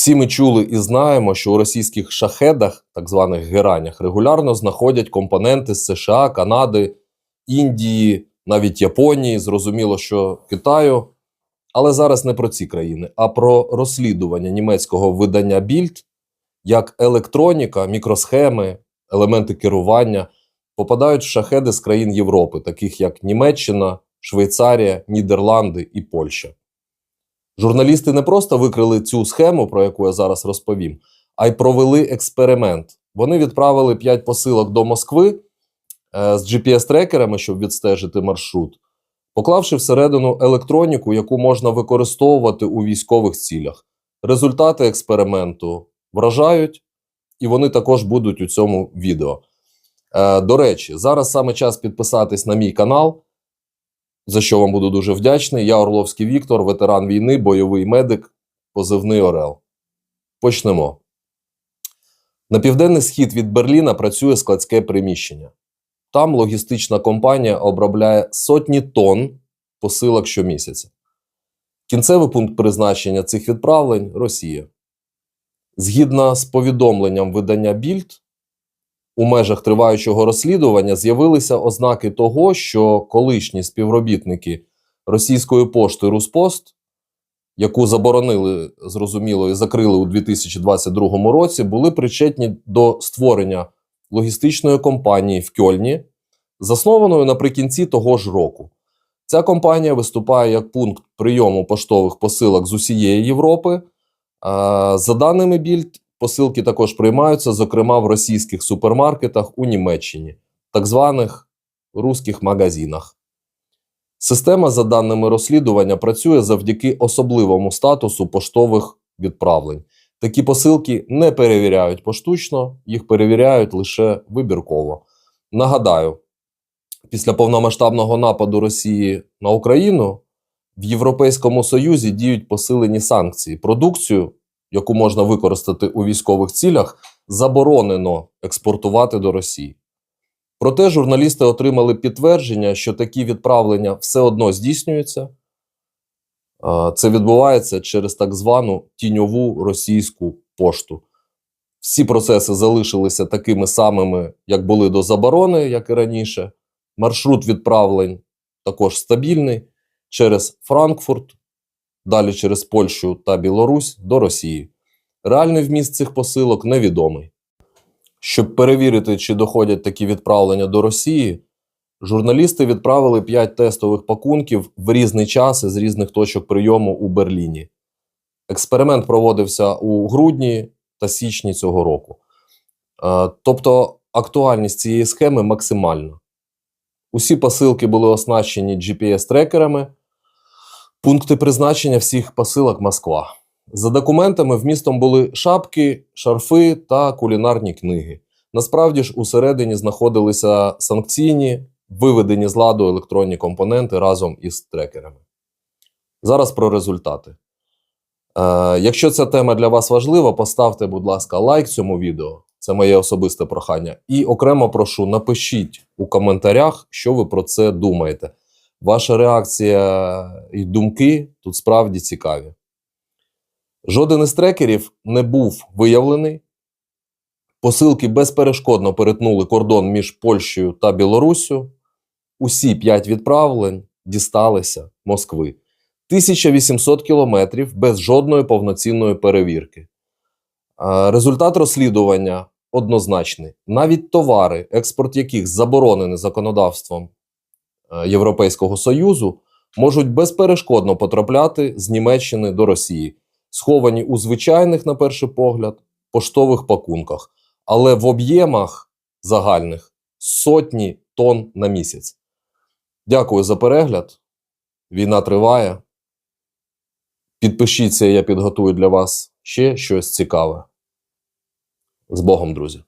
Всі ми чули і знаємо, що у російських шахедах, так званих геранях, регулярно знаходять компоненти з США, Канади, Індії, навіть Японії, зрозуміло, що Китаю. Але зараз не про ці країни, а про розслідування німецького видання Більд, як електроніка, мікросхеми, елементи керування попадають в шахеди з країн Європи, таких як Німеччина, Швейцарія, Нідерланди і Польща. Журналісти не просто викрили цю схему, про яку я зараз розповім, а й провели експеримент. Вони відправили 5 посилок до Москви е, з GPS-трекерами, щоб відстежити маршрут, поклавши всередину електроніку, яку можна використовувати у військових цілях. Результати експерименту вражають, і вони також будуть у цьому відео. Е, до речі, зараз саме час підписатись на мій канал, за що вам буду дуже вдячний. Я Орловський Віктор, ветеран війни, бойовий медик, позивний Орел. Почнемо. На південний схід від Берліна працює складське приміщення. Там логістична компанія обробляє сотні тонн посилок щомісяця. Кінцевий пункт призначення цих відправлень Росія. Згідно з повідомленням видання Більд, у межах триваючого розслідування з'явилися ознаки того, що колишні співробітники російської пошти Руспост, яку заборонили, зрозуміло, і закрили у 2022 році, були причетні до створення логістичної компанії в Кьольні, заснованої наприкінці того ж року. Ця компанія виступає як пункт прийому поштових посилок з усієї Європи. За даними Більд, посилки також приймаються, зокрема в російських супермаркетах у Німеччині, так званих руських магазинах. Система, за даними розслідування, працює завдяки особливому статусу поштових відправлень. Такі посилки не перевіряють поштучно, їх перевіряють лише вибірково. Нагадаю, після повномасштабного нападу Росії на Україну в Європейському Союзі діють посилені санкції. Продукцію, яку можна використати у військових цілях, заборонено експортувати до Росії. Проте журналісти отримали підтвердження, що такі відправлення все одно здійснюються. Це відбувається через так звану тіньову російську пошту. Всі процеси залишилися такими самими, як були до заборони, як і раніше. Маршрут відправлень також стабільний через Франкфурт, далі через Польщу та Білорусь до Росії. Реальний вміст цих посилок невідомий. Щоб перевірити, чи доходять такі відправлення до Росії, журналісти відправили 5 тестових пакунків в різний час із різних точок прийому у Берліні. Експеримент проводився у грудні та січні цього року. Е, Тобто актуальність цієї схеми максимальна. Усі посилки були оснащені GPS-трекерами. Пункти призначення всіх посилок Москва. За документами вмістом були шапки, шарфи та кулінарні книги. Насправді ж усередині знаходилися санкційні, виведені з ладу електронні компоненти разом із трекерами. Зараз про результати. Е, якщо ця тема для вас важлива, поставте, будь ласка, лайк цьому відео. Це моє особисте прохання. І окремо прошу, напишіть у коментарях, що ви про це думаєте. Ваша реакція і думки тут справді цікаві. Жоден із трекерів не був виявлений. Посилки безперешкодно перетнули кордон між Польщею та Білоруссю. Усі п'ять відправлень дісталися Москви. 1800 кілометрів без жодної повноцінної перевірки. Результат розслідування однозначний. Навіть товари, експорт яких заборонений законодавством Європейського Союзу, можуть безперешкодно потрапляти з Німеччини до Росії, сховані у звичайних, на перший погляд, поштових пакунках, але в об'ємах загальних сотні тонн на місяць. Дякую за перегляд. Війна триває. Підпишіться, я підготую для вас ще щось цікаве. З Богом, друзі!